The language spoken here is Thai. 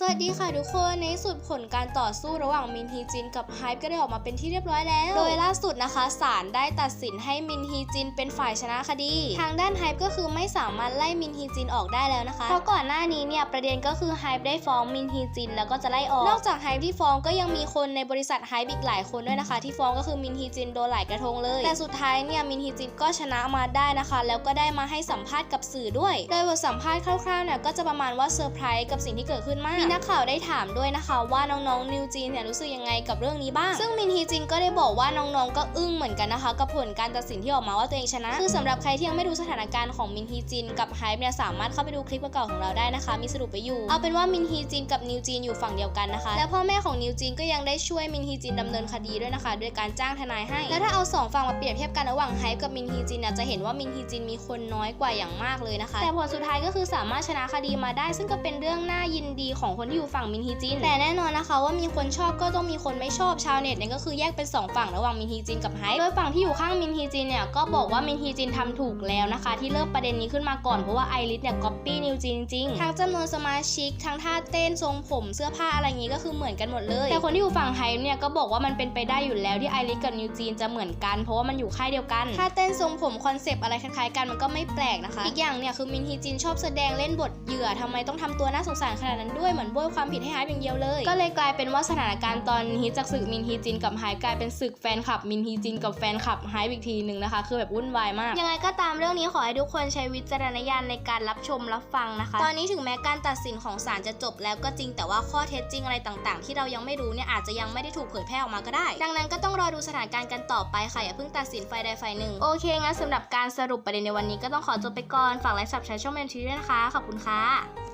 สวัสดีค่ะทุกคนในสุดผลการต่อสู้ระหว่างมินฮีจินกับไฮป์ก็ได้ออกมาเป็นที่เรียบร้อยแล้ว โดยล่าสุดนะคะศาลได้ตัดสินให้มินฮีจินเป็นฝ่ายชนะคดี ทางด้านไฮป์ก็คือไม่สามารถไล่มินฮีจินออกได้แล้วนะคะเพราะก่อนหน้านี้เนี่ยประเด็นก็คือไฮป์ได้ฟ้องมินฮีจินแล้วก็จะไล่ออก นอกจากไฮป์ที่ฟ้องก็ยังมีคนในบริษัทไฮป์อีกหลายคนด้วยนะคะ ที่ฟ้องก็คือมินฮีจินโดนหลายกระทงเลย แต่สุดท้ายเนี่ยมินฮีจินก็ชนะมาได้นะคะ แล้วก็ได้มาให้สัมภาษณ์กับสื่อด้วย โดยบทสัมภาษณ์คร่าวๆเนี่ยก็จะประมาณว่าเซอร์ไพรส์กับสิ่งที่เกิดขึ้นมากมีนักข่าวได้ถามด้วยนะคะ ว่าน้องๆนิวจีนเนี่ยรู้สึกยังไงกับเรื่องนี้บ้าง ซึ่งมินฮีจินก็ได้บอกว่าน้องๆก็อึ้งเหมือนกันนะคะ กับผลการตัดสินที่ออกมาว่าตัวเองชนะคือสำหรับใครที่ยังไม่รู้สถานการณ์ของมินฮีจินกับไฮป์เนี่ยสามารถเข้าไปดูคลิปเก่าของเราได้นะคะ มีสรุปไปอยู่เอาเป็นว่ามินฮีจินกับนิวจีนอยู่ฝั่งเดียวกันนะคะ และพ่อแม่ของนิวจีนก็ยังได้ช่วยมินฮีจินดำเนินคดีด้วยนะคะด้วยการจ้างทนายให้ แล้วถ้าเอาสองฝั่งมาเปรียบเทียบกันระหว่างไฮกับมินฮีจินเนี่ยจะเห็นว่ามินฮีจินมีคนน้อยกว่าอย่างมากเลยนะคะ แต่ผลสุดท้ายก็คือสามารถชนะคดีมาได้ ซึ่งก็เป็นเรื่องน่ายินดีของคนที่อยู่ฝั่งมินฮีจิน แต่แน่นอนนะคะว่ามีคนชอบก็ต้องมีคนไม่ชอบชาวเน็ตเนี่ยก็คือแยกเป็นสองฝั่งระหว่างมินฮีจินกับไฮป์โดยฝั่งที่อยู่ข้างมินฮีจินเนี่ยก็บอกว่ามินฮีจินทำถูกแล้วนะคะ ที่เริ่มประเด็นนี้ขึ้นมาก่อนเพราะว่าไอริสเนี่ยก๊อปปี้นิวจีนจริงๆทั้งจำนวนสมาชิกทั้งท่าเต้นทรงผมเสื้อผ้าอะไรอย่างงี้ก็คือเหมือนกันหมดเลย แต่คนที่อยู่ฝั่งไฮป์เนี่ยก็บอกว่ามันเป็นไปได้อยู่แล้วที่ไอริสกับนิวจีนจะเหมือนกัน เพราะว่ามันอยู่ค่ายเดียวกันท่าเต้นทรงผมคอนเซปต์อะไรคล้ายๆกันมันก็ไม่แปลกนะคะ อีกอย่างเนี่ยคือมินฮีจินชอบแสดงเล่นบทเหยื่อทำไมต้องทำตัวน่าสงสารขนาดนั้นด้วยเหมือนโบยความผิดให้ไฮป์อย่างเดียวเลย ก็เลยกลายเป็นว่าสถานการณ์ตอนนี้จากศึกมินฮีจินกับไฮป์กลายเป็นศึกแฟนคลับมินฮีจินกับแฟนคลับไฮป์อีกทีหนึ่งนะคะ คือแบบวุ่นวายมาก ยังไงก็ตามเรื่องนี้ขอให้ทุกคนใช้วิจารณญาณในการรับชมรับฟังนะคะ ตอนนี้ถึงแม้การตัดสินของศาลจะจบแล้วก็จริงแต่ว่าข้อเท็จจริงอะไรต่างๆ ที่เรายังไม่รู้เนี่ยอาจจะยังไม่ได้ถูกเผยแพร่ออกมาก็ได้ ดังนั้นก็ต้องรอดูสถานการณ์กันต่อไปค่ะอย่าเพิ่งตัดสินไฟใดไฟหนึ่งโอเคงั้นสำหรับการสรุปประเด็นในวันนี้ก็ต้องขอจบไปก่อนฝากไลค์สับใช้ช่องเมนทีด้วยนะคะขอบคุณค่ะ